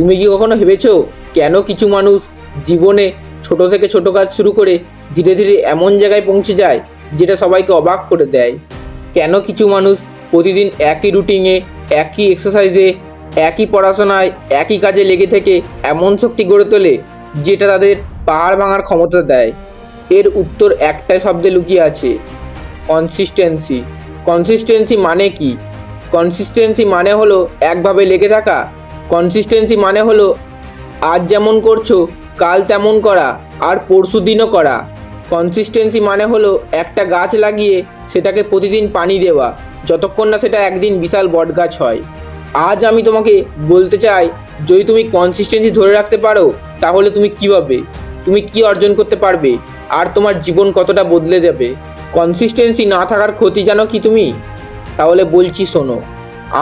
তুমি কি কখনো ভেবেছো কেন কিছু মানুষ জীবনে ছোট থেকে ছোট কাজ শুরু করে ধীরে ধীরে এমন জায়গায় পৌঁছে যায় যেটা সবাইকে অবাক করে দেয়? কেন কিছু মানুষ প্রতিদিন একই রুটিনে একই এক্সারসাইজে একই পড়াশোনায়, একই কাজে লেগে থেকে এমন শক্তি গড়ে তোলে যেটা তাদের পাহাড় ভাঙার ক্ষমতা দেয়? এর উত্তর একটাই শব্দে লুকিয়ে আছে কনসিস্টেন্সি কনসিস্টেন্সি মানে কি? কনসিস্টেন্সি মানে হলো একভাবে লেগে থাকা কনসিস্টেন্সি মানে হলো, আজ যেমন করছ, কাল তেমন করা, আর পরশু দিনও করা। কনসিস্টেন্সি মানে হলো, একটা গাছ লাগিয়ে সেটাকে প্রতিদিন পানি দেওয়া, যতক্ষণ না সেটা একদিন বিশাল বটগাছ হয়। আজ আমি তোমাকে বলতে চাই, যদি তুমি কনসিস্টেন্সি ধরে রাখতে পারো, তাহলে তুমি কী পাবে তুমি কি অর্জন করতে পারবে? আর তোমার জীবন কতটা বদলে যাবে? কনসিস্টেন্সি না থাকার ক্ষতি জানো কি তুমি? তাহলে বলছি শোনো,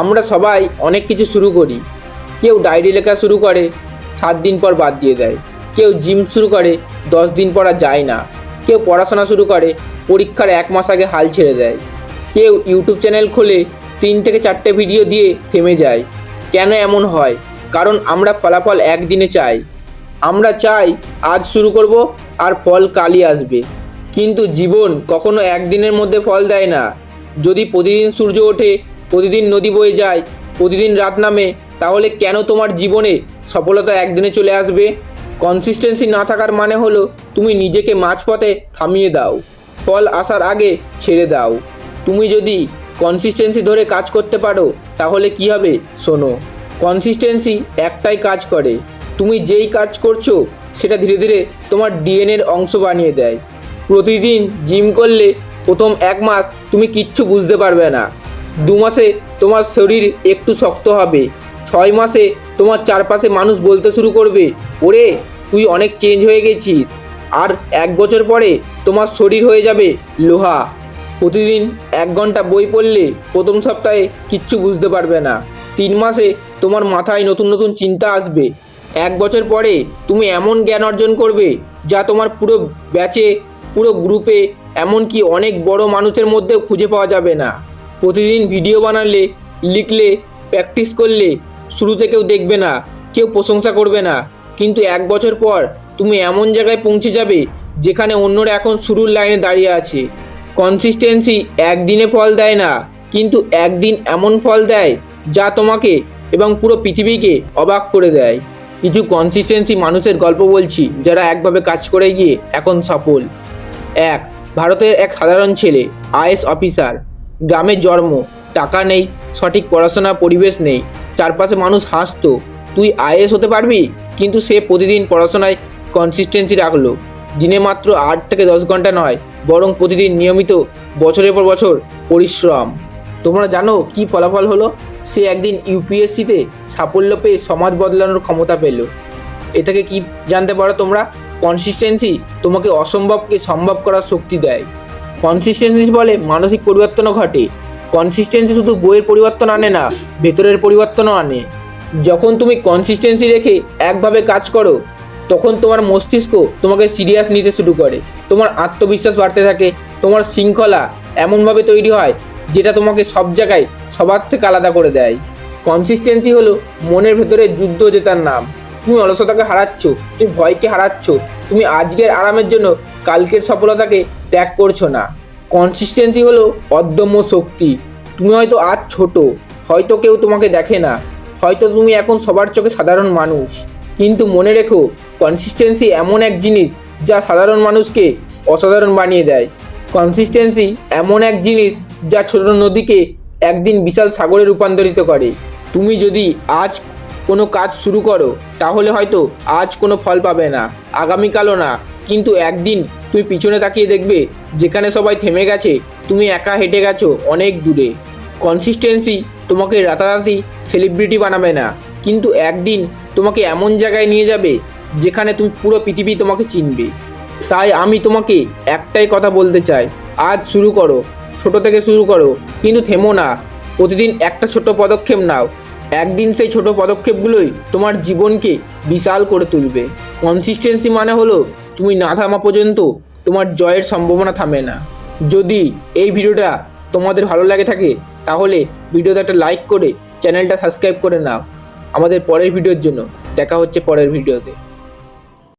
আমরা সবাই অনেক কিছু শুরু করি কেউ ডায়েরি লেখা শুরু করে, সাত দিন পর বাদ দিয়ে দেয়। কেউ জিম শুরু করে, দশ দিন পর আর যায় না। কেউ পড়াশোনা শুরু করে, পরীক্ষার এক মাস আগে হাল ছেড়ে দেয়। কেউ ইউটিউব চ্যানেল খোলে, তিন থেকে চারটে ভিডিও দিয়ে থেমে যায়। কেন এমন হয়? কারণ আমরা ফলাফল একদিনে চাই। আমরা চাই আজ শুরু করব আর ফল কালই আসবে। কিন্তু জীবন কখনো একদিনের মধ্যে ফল দেয় না। যদি প্রতিদিন সূর্য ওঠে, প্রতিদিন নদী বয়ে যায়, প্রতিদিন রাত নামে তাহলে কেন তোমার জীবনে সফলতা একদিনে চলে আসবে? কনসিস্টেন্সি না থাকার মানে হলো তুমি নিজেকে মাঝপথে থামিয়ে দাও। ফল আসার আগে ছেড়ে দাও। তুমি যদি কনসিস্টেন্সি ধরে কাজ করতে পারো, তাহলে কি হবে শোনো কনসিস্টেন্সি একটাই কাজ করে। তুমি যেই কাজ করছ, সেটা ধীরে ধীরে তোমার ডিএনএর অংশ বানিয়ে দেয়। প্রতিদিন জিম করলে প্রথম এক মাস তুমি কিচ্ছু বুঝতে পারবে না। দু মাসে তোমার শরীর একটু শক্ত হবে। ছয় মাসে তোমার চারপাশে মানুষ বলতে শুরু করবে, ওরে, তুই অনেক চেঞ্জ হয়ে গেছিস। আর এক বছর পরে তোমার শরীর হয়ে যাবে লোহা। প্রতিদিন এক ঘণ্টা বই পড়লে প্রথম সপ্তাহে কিচ্ছু বুঝতে পারবে না। তিন মাসে তোমার মাথায় নতুন নতুন চিন্তা আসবে। এক বছর পরে তুমি এমন জ্ঞান অর্জন করবে, যা তোমার পুরো ব্যাচে পুরো গ্রুপে এমনকি অনেক বড় মানুষের মধ্যেও খুঁজে পাওয়া যাবে না। প্রতিদিন ভিডিও বানালে, লিখলে প্র্যাকটিস করলে শুরুতে কেউ দেখবে না, কেউ প্রশংসা করবে না। কিন্তু এক বছর পর তুমি এমন জায়গায় পৌঁছে যাবে যেখানে অন্যরা এখন শুরুর লাইনে দাঁড়িয়ে আছে। কনসিস্টেন্সি একদিনে ফল দেয় না, কিন্তু একদিন এমন ফল দেয় যা তোমাকে এবং পুরো পৃথিবীকে অবাক করে দেয়। কিছু কনসিস্টেন্সি মানুষের গল্প বলছি, যারা একভাবে কাজ করে গিয়ে এখন সফল। এক, ভারতের এক সাধারণ ছেলে, আইএস অফিসার। গ্রামে জন্ম, টাকা নেই, সঠিক পড়াশোনা, পরিবেশ নেই। চারপাশে মানুষ হাসতো। তুই আইএস হতে পারবি? কিন্তু সে প্রতিদিন পড়াশোনায় কনসিস্টেন্সি রাখল। দিনে মাত্র আট থেকে দশ ঘণ্টা নয়, বরং প্রতিদিন নিয়মিত বছরের পর বছর পরিশ্রম। তোমরা জানো কি ফলাফল হলো? সে একদিন ইউপিএসসিতে সাফল্য পেয়ে সমাজ বদলানোর ক্ষমতা পেল। এ থেকে কি জানতে পারো তোমরা? কনসিস্টেন্সি তোমাকে অসম্ভবকে সম্ভব করার শক্তি দেয়। কনসিস্টেন্সি বলে মানসিক পরিবর্তনও ঘটে। কনসিস্টেন্সি শুধু বইয়ের পরিবর্তন আনে না, ভেতরের পরিবর্তনও আনে। যখন তুমি কনসিস্টেন্সি রেখে একভাবে কাজ করো, তখন তোমার মস্তিষ্ক তোমাকে সিরিয়াস নিতে শুরু করে। তোমার আত্মবিশ্বাস বাড়তে থাকে, তোমার শৃঙ্খলা এমনভাবে তৈরি হয়, যেটা তোমাকে সব জায়গায় সবার থেকে আলাদা করে দেয়। কনসিস্টেন্সি হলো মনের ভেতরে যুদ্ধ জেতার নাম। তুমি অলসতাকে হারাচ্ছ, তুমি ভয়কে হারাচ্ছ, তুমি আজকের আরামের জন্য কালকের সফলতাকে ত্যাগ করছ না। কনসিস্টেন্সি হলো অদম্য শক্তি। তুমি হয়তো আজ ছোট, হয়তো কেউ তোমাকে দেখে না, হয়তো তুমি এখন সবার চোখে সাধারণ মানুষ। কিন্তু মনে রেখো কনসিস্টেন্সি এমন এক জিনিস যা সাধারণ মানুষকে অসাধারণ বানিয়ে দেয়। কনসিস্টেন্সি এমন এক জিনিস যা ছোট নদীকে একদিন বিশাল সাগরে রূপান্তরিত করে। তুমি যদি আজ কোনো কাজ শুরু করো, তাহলে হয়তো আজ কোনো ফল পাবে না। আগামীকালও না। কিন্তু একদিন তুমি পিছনে তাকিয়ে দেখবে, যেখানে সবাই থেমে গেছে, তুমি একা হেঁটে গেছো অনেক দূরে। কনসিস্টেন্সি তোমাকে রাতারাতি সেলিব্রিটি বানাবে না। কিন্তু একদিন তোমাকে এমন জায়গায় নিয়ে যাবে, যেখানে তুমি পুরো পৃথিবী তোমাকে চিনবে। তাই আমি তোমাকে একটাই কথা বলতে চাই, আজ শুরু করো, ছোট থেকে শুরু করো, কিন্তু থেমো না। প্রতিদিন একটা ছোট পদক্ষেপ নাও একদিন সেই ছোট পদক্ষেপগুলোই তোমার জীবনকে বিশাল করে তুলবে। কনসিস্টেন্সি মানে হলো, তুমি না থামা পর্যন্ত তোমার জয়ের সম্ভাবনা থামে না। যদি এই ভিডিওটা তোমাদের ভালো লাগে থাকে, তাহলে ভিডিওতে একটা লাইক করে চ্যানেলটা সাবস্ক্রাইব করে নাও। আমাদের পরের ভিডিওর জন্য দেখা হচ্ছে পরের ভিডিওতে।